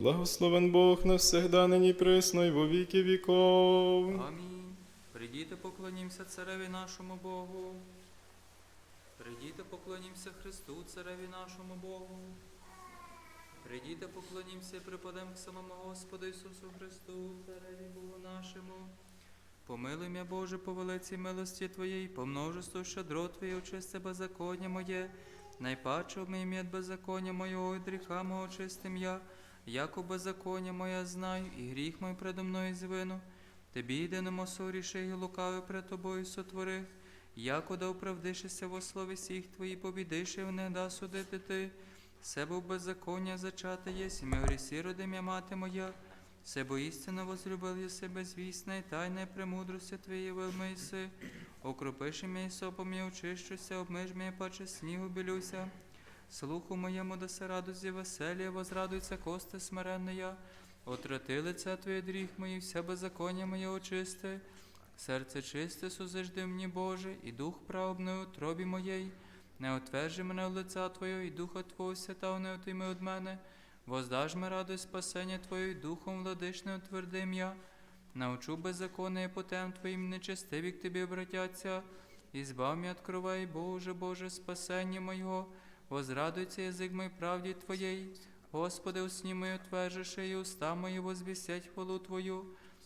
Благословен Бог навсегда нині присно і во віки віков. Амінь. Придіте, поклонімся цареві нашому Богу. Придіте, поклонімся Христу, цареві нашому Богу. Придіте, поклонімся і припадем к самому Господу Ісусу Христу, цареві Богу нашому. Помилуй м'я, Боже, по велиці милості Твоєї, по множеству щедро Твоє, очисти беззаконня моє, найпаче обмий м'я від беззаконня моєго, і гріха мого чистим я, яко беззаконня моє знаю, і гріх мой предо мною звину. Тобі єдиному соріше і лукаве пред тобою сотворив, яко да оправдишися во слові всіх твої, побідиши не да судити ти. Себе в беззаконня зачати єсть, і ми грісі родим'я мати моя. Себо істинно возлюбив я себе звісна, і тайна премудрості твоєї велми єси. Окропиши мій сопом і очищуся, обмиж мій паче снігу білюся. Слуху моєму дасе радості веселія, возрадується кости смиренная. Отрати лице Твоє дріх мої, вся беззаконня моє очисти. Серце чисте сузижди мені, Боже, і дух правобний у тробі моєї. Не отвержи мене в лиця Твого, і духа Твого свята не отийми від мене. Воздаж ми радость спасення Твою, і духом владичне утвердим я. Научу беззаконне і потем Твоїм нечестиві к Тобі обратяться. І збав м'я від Боже, Боже, спасення моєго. Возрадується язик мой правді Твоєї. Господи, усні мої утвержиши, і уста мої возвістять хвалу Твою.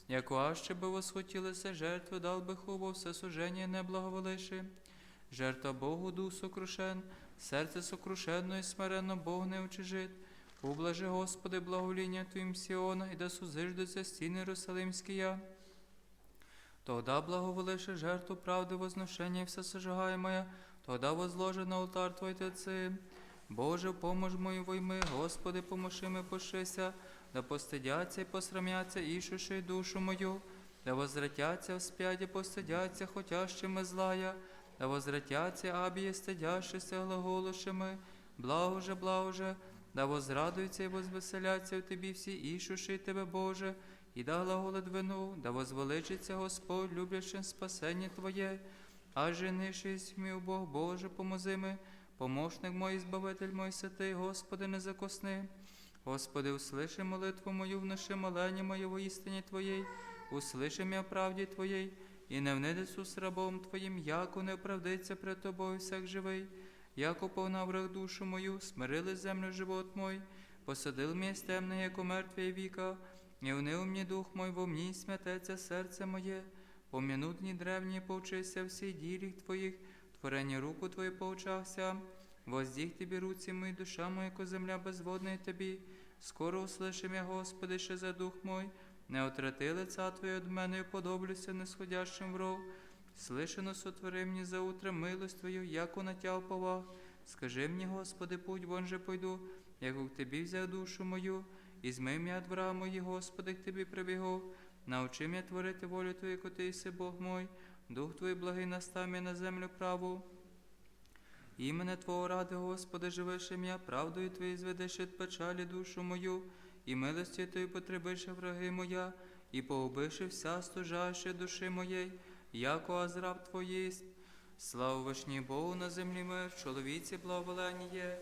Яко аще би восхотілися жертви, дал би хубо все суження не благоволиши. Жертва Богу дух сокрушен, серце сокрушенно і смиренно Бог не учижит. Ублажи, Господи, благовоління Твоїм Сіона, і да сузиждуться стіни Єрусалимські я. Тогда благоволиши жертву правди возношення і все сожигаємое, тогда возложи на алтар Твой Отцы. Боже, помож мою войми, Господи, поможи ми пошися, да постидяться і посрамяться, ішуши душу мою, да возвратяться вспять і постидяться, хотящими злая, да возвратяться абіє стидящися глаголушими, благо же, благо же, да возрадуються і возвеселяться в Тобі всі ішуши Тебе, Боже, і да глаголет вину, да возвеличиться Господь, люблячим спасення Твоє, а женишись мій Бог Боже, помози ми, помощник мой, збавитель мой святий, Господи, не закосни. Господи, услыши молитву мою, вноши молення моє во істині Твоєї, услыши м'я правді Твоєї, і не внидису рабом Твоїм, яко не оправдиться пред Тобою всяк живий, яко повна враг душу мою, смирили землю живот мой, посадил місць темне, яко мертві віка, і унив мені дух мой, во мені смятеться серце моє, пом'янутні древні повчися всі ділі Твоїх, творення руку Твою повчався, воздіг Тобі руці мої, душа моя, ко земля безводна Тобі, скоро услышим я, Господи, ще за дух мой, не отрати лица Твоє від мене, і подоблюся несходящим в ров. Слишано сотвори мені за утро милость Твою, яку натяв поваг. Скажи мені, Господи, путь вон же пойду, як к Тобі взяв душу мою, і змий м'я від врага мої, Господи, к Тобі прибігу. Научи мене творити волю Твою, яку Ти єси Бог мой, Дух Твій благий настав мені на землю праву. Імене Твого ради, Господи, живеш ім'я, правдою Твої зведеш від печалі душу мою, і милості Твої потребише враги моя, і погубиши вся стужаща душі моєї, яко азраб Твої. Слава вишні Богу на землі мир, чоловіці благоволені є.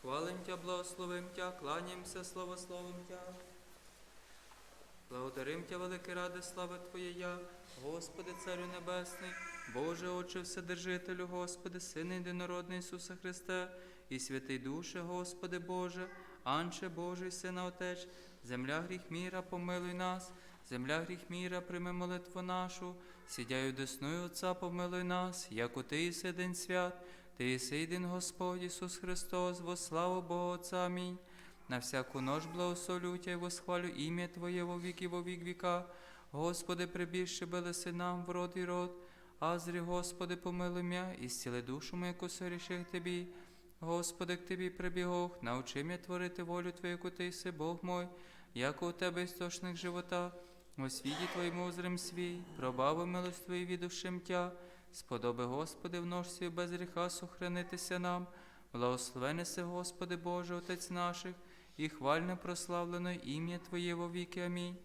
Хвалим Тя, благословим Тя, кланяємося, славословим Тя. Благодарим Тя, велике ради, слава Твоя я, Господи, Царю Небесний, Боже, Отче, Вседержителю, Господи, Сине єдинородний Ісуса Христа, і святий Душе, Господи Боже, Анче Божий, Сина Отеч, земля гріх міра, помилуй нас, земля гріх міра, прийми молитву нашу, сідяю десною Отця, помилуй нас, яко Ти єси день свят, Ти єси єдин Господь Ісус Христос, во славу Богу Отця, Амінь. На всяку нож благословлю Тя і восхвалю ім'я Твоє во віки, во вік віка. Господи, прибіжче белеси нам в род і род. Азрі, Господи, помилуй м'я, і зціли душу мою, яку соріших Тобі. Господи, к Тобі прибігох, научи мене творити волю Твою, яку Ти єси, Бог мой, яко у Тебе істочник живота. У світі Твоєму озрим свій, пробави милость Твої від душим Тя. Сподоби, Господи, в ножці без гріха сохранитися нам. Благословений си, Господи Боже, Отець наших, і хвальне прославлено ім'я Твоє во віки. Амінь.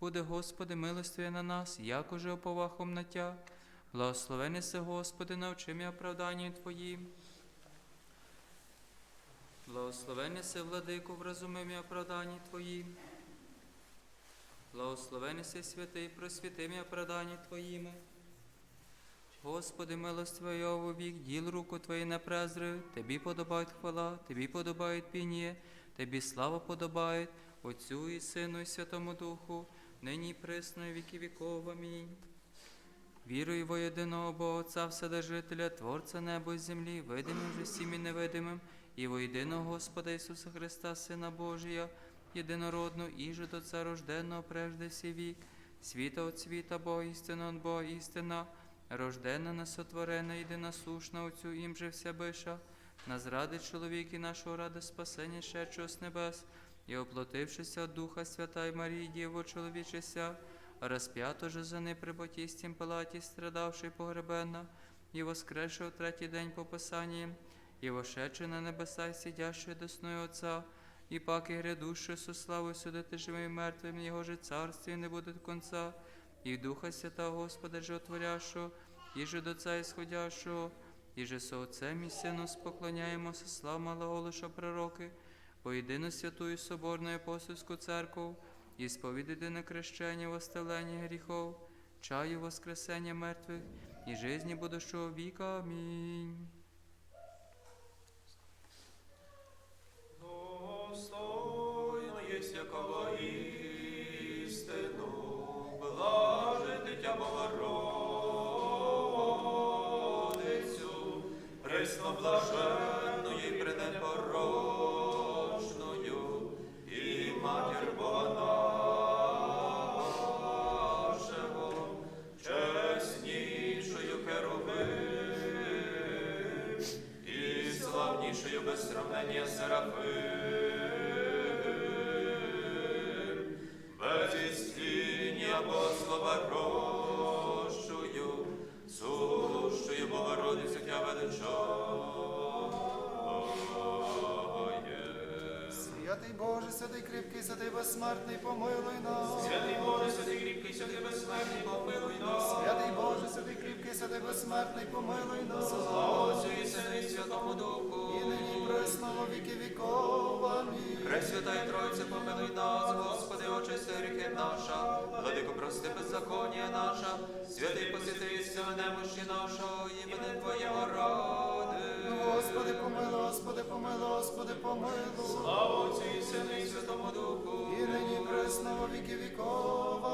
Буде, Господи, милостиве на нас, як уже оповахом на Тя. Благословений Господи, навчи мене оправданню Твоїм. Благословення се, владику, в розумимі оправданні Твоїм. Благословення се, святий, просвітимі оправданні Твоїми. Господи, милость Твоя вік, діл руку Твої не презри, Тобі подобають хвала, Тобі подобають пініє, Тобі слава подобають, Отцю і Сину, і Святому Духу, нині і присно, віки віков. Амінь. Вірую во єдиного Бога Отця Вседержителя, Творця неба і землі, видимим же всім і невидимим, і во єдиного Господа Ісуса Христа, Сина Божия, єдинородного, і же до Отця рожденного прежде всі вік, світа от світа, Бога істина от Бога істина, рождена, несотворена, єдиносушна, Отцю їм же вся биша, на зради чоловік і нашого ради спасення шедшого з небес, і оплотившися Духа Свята й Марії, Діво чоловічеся, розп'ято же за неприботістім палаті, страдавши погребенна, і воскресши у третій день по Писанні, і вошедши на небеса, й сидящи досною Отця, і паки грядущи со славою судити живим і мертвим, Його же царстві не буде конца, і Духа Святого Господа животворящого, і же до Отця ісходящого, і же со Отцем і Сином споклоняємося, слава малоголоша пророки, по єдину святую Соборну апостольську церкву, і сповідати на крещення восставлення гріхов, чаю воскресення мертвих і жизни будущого віка. Амінь. Достойно єсть якого істину, пресно блаженною і і матір Бога нашого, чеснішою херовим, і славнішою без сравнення Серафим, без істиння Богослова рощую, сущою Богородицю тя величає. Святий Боже, святий кріпкий, святий безсмертний, помилуй нас. Святий Боже, святий кріпкий, святий безсмертний, помилуй нас. Святий Боже, святий кріпкий, святий безсмертний, помилуй нас. Слава Отцю і Сину і Святому Духу. І нині присно во віки віков. Амінь. Пресвята і Тройце, помилуй нас, Господи, очисти гріхи наша, владико, прости беззаконня наша, святий посвяти ісця немощі нашого, іменем Твоєго ради. Господи, помилуй, Господи, віки віков.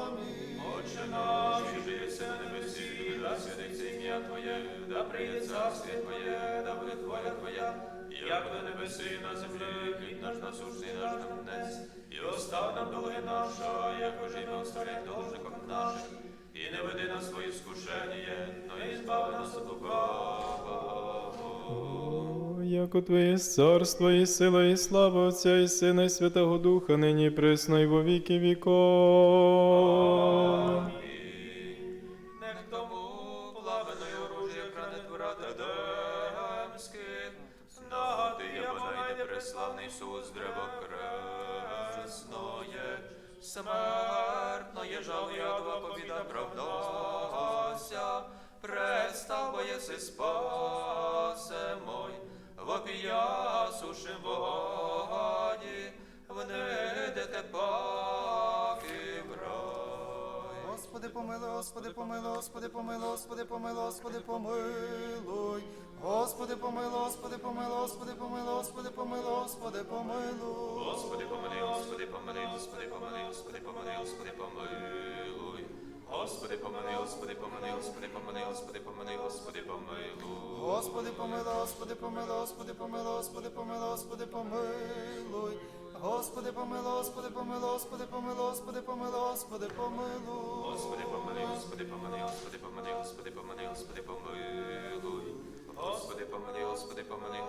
Отче наш, що єси на небесі, да святиться ім'я Твоє, да прийде царствие Твоє, да буде воля Твоя, як на небесі і на землі, хліб наш насущний наш нам днес, і остав нам долги наша, як уже ми оставляємо должником нашим, і не веди нас свої скушення, но і збави нас от лукавого. Яко Твоє царство, і сила, і слава Отця, і Сина, і Святого Духа, нині присно, і во віки віков. Не тому пламеною оружие хранить врата демських, нагати я найде преславний Ісус, древо кресноє, смертноє жал ядва побіда правдася, престав боєси спасе мой, вопія сушим воді, паки в рай. Господи, помилуй, Господи, помилуй, Господи, помилуй, Господи, помилуй, Господи, помилуй. Господи, помилуй, Господи, помилуй, Господи, помилуй, Господи, помилуй, Господи, помилуй. Господи, помилуй, Господи, помилуй, Господи, помилуй, Господи, помилуй, Господи, помилуй. Господи, помилуй, Господи, помилуй, Господи, помилуй, Господи, помилуй, Господи, помилуй. Господи, помилуй, Господи, помилуй, Господи, помилуй, Господи, помилуй, Господи, помилуй. Господи, помилуй, Господи, помилуй, Господи, помилуй, Господи, помилуй, Господи, помилуй. Господи, помилуй, Господи, помилуй, Господи, помилуй, Господи, помилуй, Господи, помилуй. Господи, помилуй, Господи, помилуй,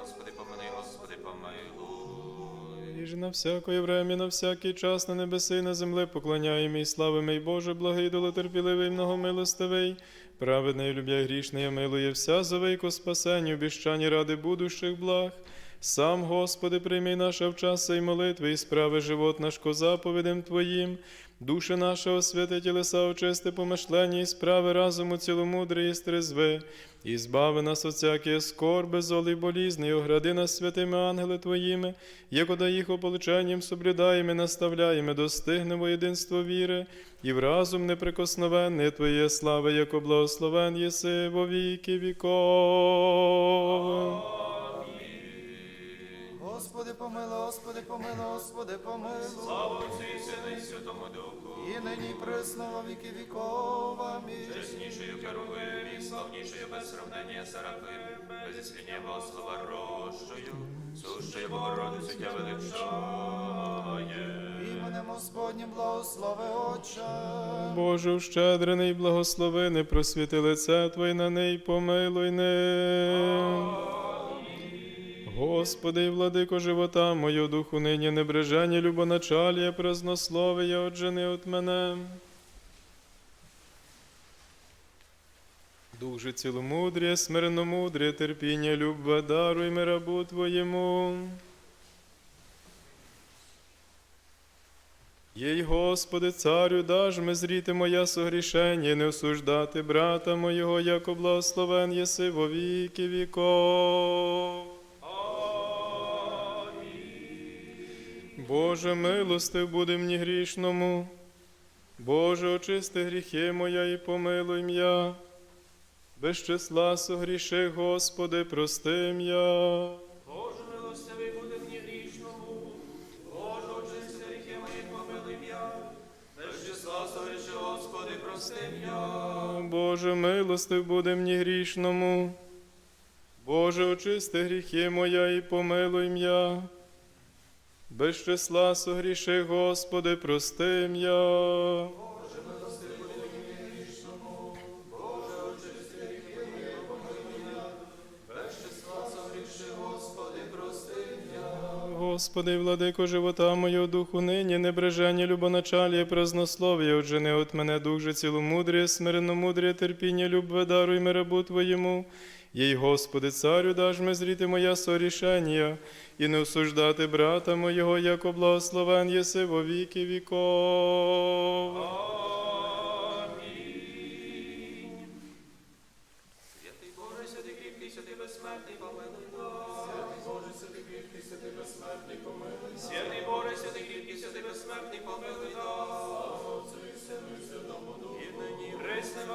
Господи, помилуй, Господи, помилуй, І ж на всякое время, на всякий час на небеси на землі поклоняємо і славимо, і Боже, благий, долотерпіливий, многомилостивий, праведний, любя грішний, милує вся зовейко спасенню, обіщані ради будущих благ. Сам, Господи, прийми наша вчаса і молитви, і справи живот наш ко заповідям Твоїм. Душа наша освяти тілеса очисти помишлення і справи разуму ціломудрі і стрезви, і збави нас от всякі скорби, золи болізни, і огради нас святими ангели Твоїми, якода їх ополченням соблюдаємо, наставляємо, достигнемо єдинство віри, і в разум неприкосновенне Твоє слави, яко благословен єси во віки віков. Господи, помилуй, Господи, помилуй, Господи, помилуй. Слава Отцю і Сину і Святому Духу. І нині і присно во віки віков. Амінь. Чеснішою Керувим і славнішою без сравнення Серафим, без ісління Богослова рощою, сущою Богородицю тя величає. Іменем Господнім благослови Отче. Боже, ущедрений, благослови, не просвіти лице Твоє на неї, помилуй не. Господи, владико живота, мою духу нині небреження, любоначалія, празднословия, отжени от мене. Дух же ціломудрія, смиренномудрія, терпіння, любва, даруй ми рабу Твоєму. Єй, Господи, царю, даж ми зріти моя согрішення, не осуждати брата моєго, яко благословен єси во віки віков. Боже, милостив буде мені грішному. Боже, очисти гріхи моя і помилуй м'я. Без числа согріши, Господи, прости м'я. Боже милостивий буде мені грішному, Боже, очисти гріхи мої, помилуй м'я. Без числа соріши, Господи, прости м'я. Боже, милостив буде мені грішному. Боже, очисти гріхи моя і помилуй м'я. Без числа согріши, Господи, прости м'я. Господи, владико живота мого духу нині, небреження, любоначалія, празднослов'я, отжени от мене дух же ціломудрія, смиренномудрія, терпіння, любве, даруй ми Твоєму. Їй, Господи, царю, даж ми зріти моя сорішення, і не осуждати брата моєго, яко благословен єси во віки віков.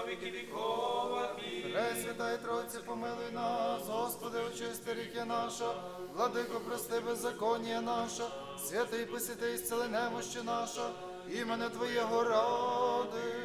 Віки віков. Амінь. Пресвятая Тройці, помилуй нас, Господи, очисти ріки наша, владико, прости беззаконня наша, святий посвяти, зціли немощі наша, імене Твоєго ради.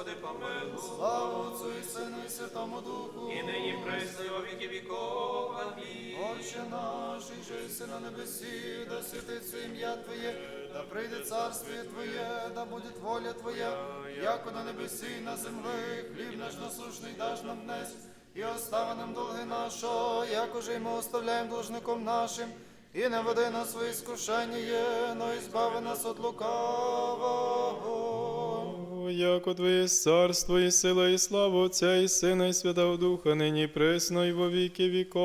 Господи, помилуй. Слава Отцю і Сину і Святому Духу. І нині присно во віки віков. Амінь. Отче наш, і же єси на небесі, да святиться ім'я Твоє, да прийде царствіє Твоє, да буде воля Твоя, яко на небесі і на землі, хліб наш насушний даш нам днес, і остави нам долги нашого, як уже й ми оставляємо должником нашим, і не веди нас в іскушення, но і збави нас від лукавого. Яко Твоє царство і сила, і слава Отця і Сина, і Святого Духа, нині і присно, і во віки віков.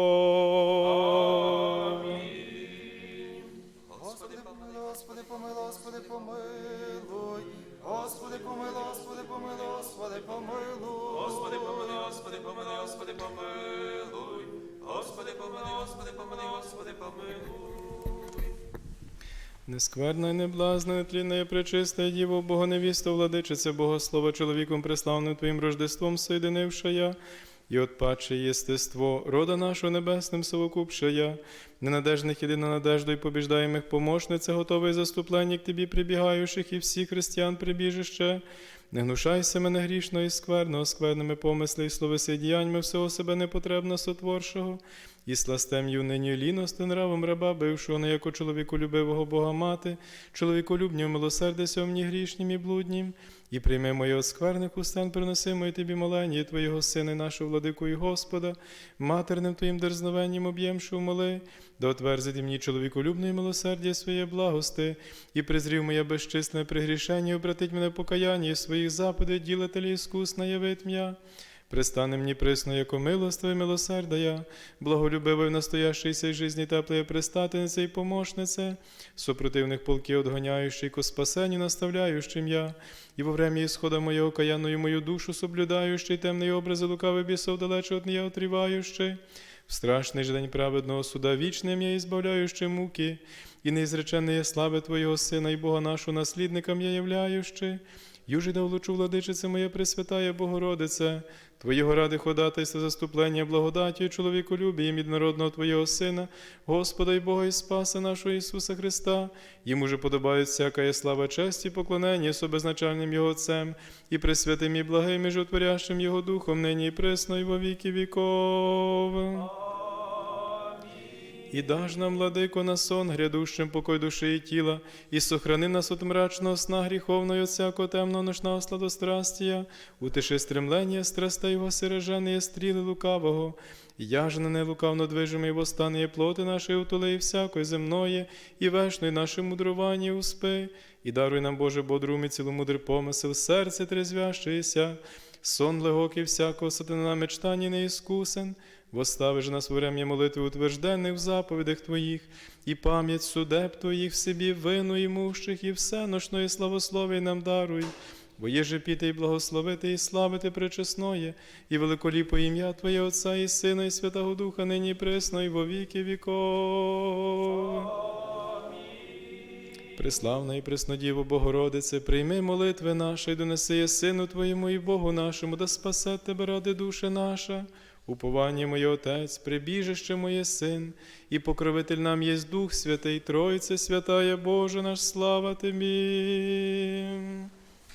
Господи, помилуй, Господи, помилуй, Господи, помилуй. Господи, помилуй, Господи, помилуй, Господи, помилуй. Господи, помилуй, Господи, помилуй, Господи, помилуй. Господи, помилуй, Господи, помилуй, Господи, помилуй. Нескверна і неблазна, нетлінна і пречиста, Діво, Богоневіста, владичице, Богослова, чоловіком преславним Твоїм рождеством соєдинивша я, і от паче єстество, рода нашого небесним совокупша я, ненадежних єдина надежда і побіждаємих помощниця, готовий к Тобі прибігаючих і всіх християн прибіжище. Не гнушайся мене грішно і скверно, скверними помисли і словеси діяньми всього себе непотребно сотворшого, і сластем юнині ліності нравом раба, бившого не яко чоловіку любивого Бога мати, чоловіколюбню милосердися мені грішнім і блуднім, і прийми моє от скверних устан, приносимо тобі молені Твоєго Сина, і нашого владику і Господа, матерним Твоїм дерзновенням об'ємшу моли, да отверзити мені чоловіколюбне і милосердя своє благости, і презрів моє безчисне пригрішення, і обратить мене покаяння і своїх западів, ділателі іскусна явить м'я. Пристане мені присно, яко милостиве милосердая, благолюбивий в настоящій сей жизни теплої пристатенице і помощнице, супротивних полки одгоняючий, ко спасенню наставляющим я, і во время ісхода моєго каяною мою душу соблюдаючий, темний образи лукавий бісов далече от нея отріваючий, в страшний ж день праведного суда вічним я ізбавляючи муки, і неізречене є слави Твого Сина і Бога нашого наслідникам я являючи, южі да влучу владичице моя Пресвятая Богородице, Твоєго ради ходатайства заступлення благодаті чоловіколюбі і міднародного Твоєго Сина, Господа і Бога і Спаса нашого Ісуса Христа, йому же подобають всяка є слава, честь і поклонення собезначальним Його Отцем, і пресвятим і благим, і жотворящим Його Духом, нині і пресно, і во віки віков. І даж нам, владико, на сон, грядущим покой душі і тіла, і сохрани нас от мрачного сна гріховної от всякого темного ночного сладострастія, утиши стремлення страстей його сирежене стріли лукавого, я ж на нелукавно движимий восстане плоти нашої утоли всякої земної, і вешної наше мудрування успи, і даруй нам, Боже, бодрум і ціломудрий помисел, серце трезвящеся, сон легокий всякого сатана мечтання неіскусен, Восстави ж нас врем'я молитви утвержденних в заповідях Твоїх, і пам'ять судеб Твоїх в собі вину імущих, і все ночної славословій нам даруй. Бо є же піти і благословити, і славити пречесноє, і великоліпо ім'я Твоє Отця і Сина, і Святого Духа, нині і присно, і во віки віков. Преславна і преснодіво Богородице, прийми молитви наші, і донеси є Сину Твоєму і Богу нашому, да спасе Тебе ради душі наша. Уповання моє Отець, прибіжище моє Син, і покровитель нам є Дух Святий, Тройце святая Боже наш, слава Тобі.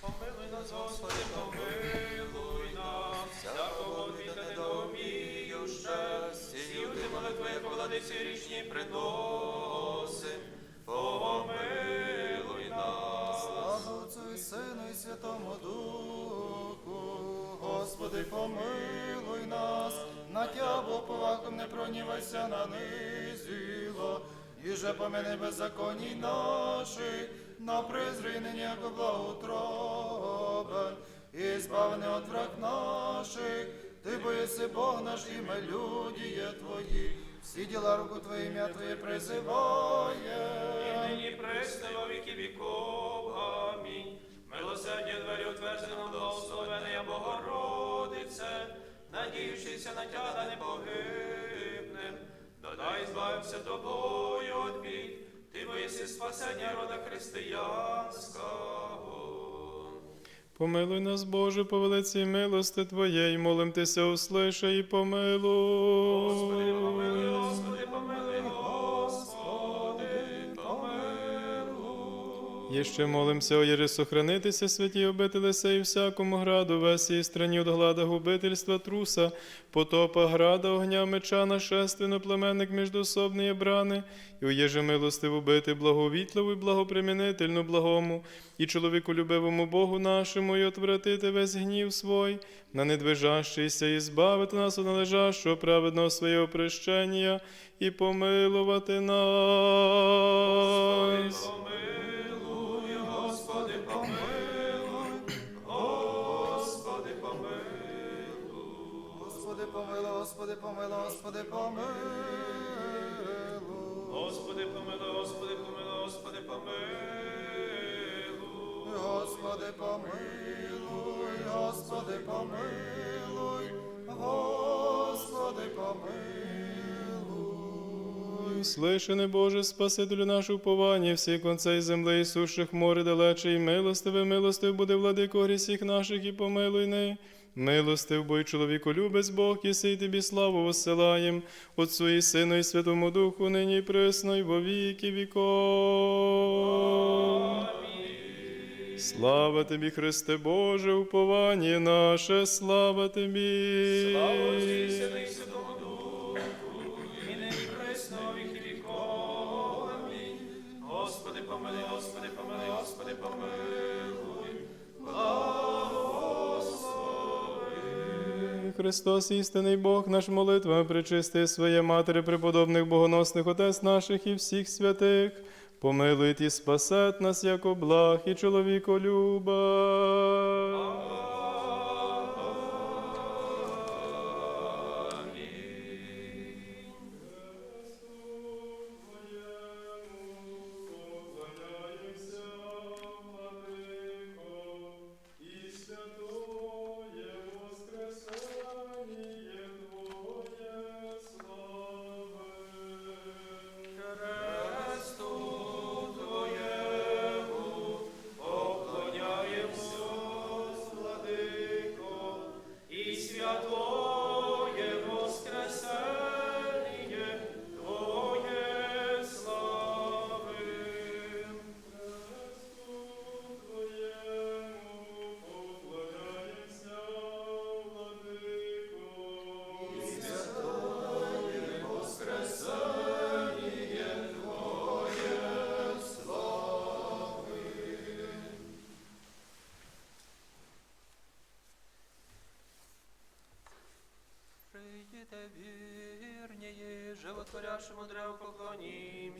Помилуй нас, Господи, помилуй нас, всякого віта недоуміюще, сію ти молитви, як владиці річні приносим, помилуй нас. Слава Отцю і Сину і Святому Духу, Господи, помилуй нас, на Тя, Бо не пронівайся на низіло, і же помини беззаконій наших, на презрінення як благоутробен, і збавини от враг наших, ти боєси Бог наш, і ми люди є Твої, всі діла руку Твоє ім'я Твоє призиває. І нині пресне віки віков. Амінь. Милосердя двері утверджено благословення Богородице, надіючися на тя да не погибнем. Додай збавився тобою від бід, ти боїси спасення рода християнського. Помилуй нас, Боже, по велиці милости Твоєї, молим Тися, услишай і помилуй, Господи, помилуй, Єще молимся, о Єре, сохранитися, святі обители сей всякому граду, весі і страні от глада губительства труса, потопа града, огня, меча, нашественно, племенник міждособної брани, і уєже милостиву убити благовітливу і благопримінительну благому, і чоловіку любивому Богу нашому, і отвратити весь гнів свой, на недвижащийся, і збавити нас від належащого праведного свого прещення, і помилувати нас. Помилуй, Господи, помилуй, Господи, помилуй. Господи, помилуй, Господи, помилуй, Господи, помилуй. Господи, помилуй, Господи, помилуй, Господи, помилуй. Слышане, Боже, Спасителю наш уповання, всі концей земли і сущих море далече, і милостиве, милостив буде владико грісіх наших, і помилуй не. Милостив, бой, чоловіку любець Бог, єси й тобі славу воссилаєм, Отцу і Сину, і Святому Духу, нині і присно, і во віки віков. Слава тобі, Христе Боже, уповання наше, слава тобі. Слава Отцю і Сину і Святому Христос, істинний Бог, наш молитвами причисти своє матері, преподобних богоносних отець наших і всіх святих. Помилуй і спасет нас, як благ і чоловіколюба.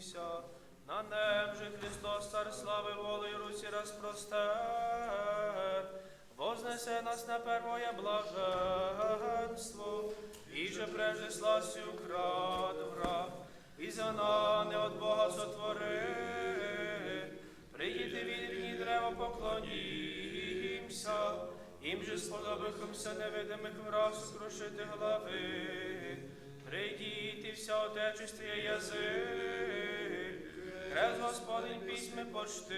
Поклонімся. На неб же Христос, цар слави, волею руці розпростер. Вознесе нас на первое блаженство, і же прежде сластю крат враг, і за нане от Бога сотвори. Прийдіте вільні древо поклонімся, їм же сподобихомся невидимих враз сокрушити глави. Прийдіть і вся отечествія язик, Хрест Господень письми почти.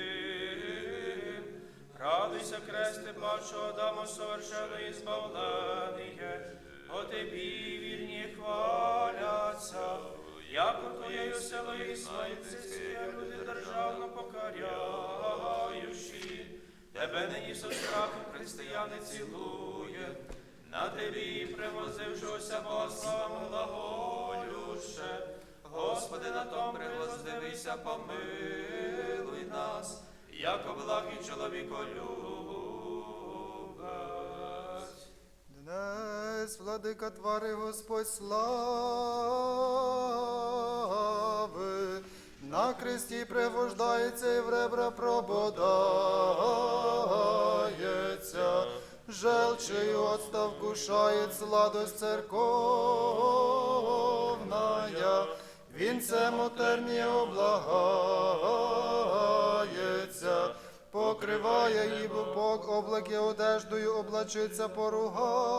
Радуйся, кресте, пачого Адаму совершенно избавление, о тобі вірні хваляться, яко твоєю і смайциці, люди державно покаряючи, тебе нині со страхом християни цілує, на тобі превозившогося Богославом глаголюше, превоздивися, помилуй нас, яко благий чоловіколюбець. Днес, владика твари Господь слави, на кресті превождається і в ребра прободається, желчею отстав кушает сладость церковная, вінцем отернія облагається, покриває її бок облаки одеждою облачиться поруга.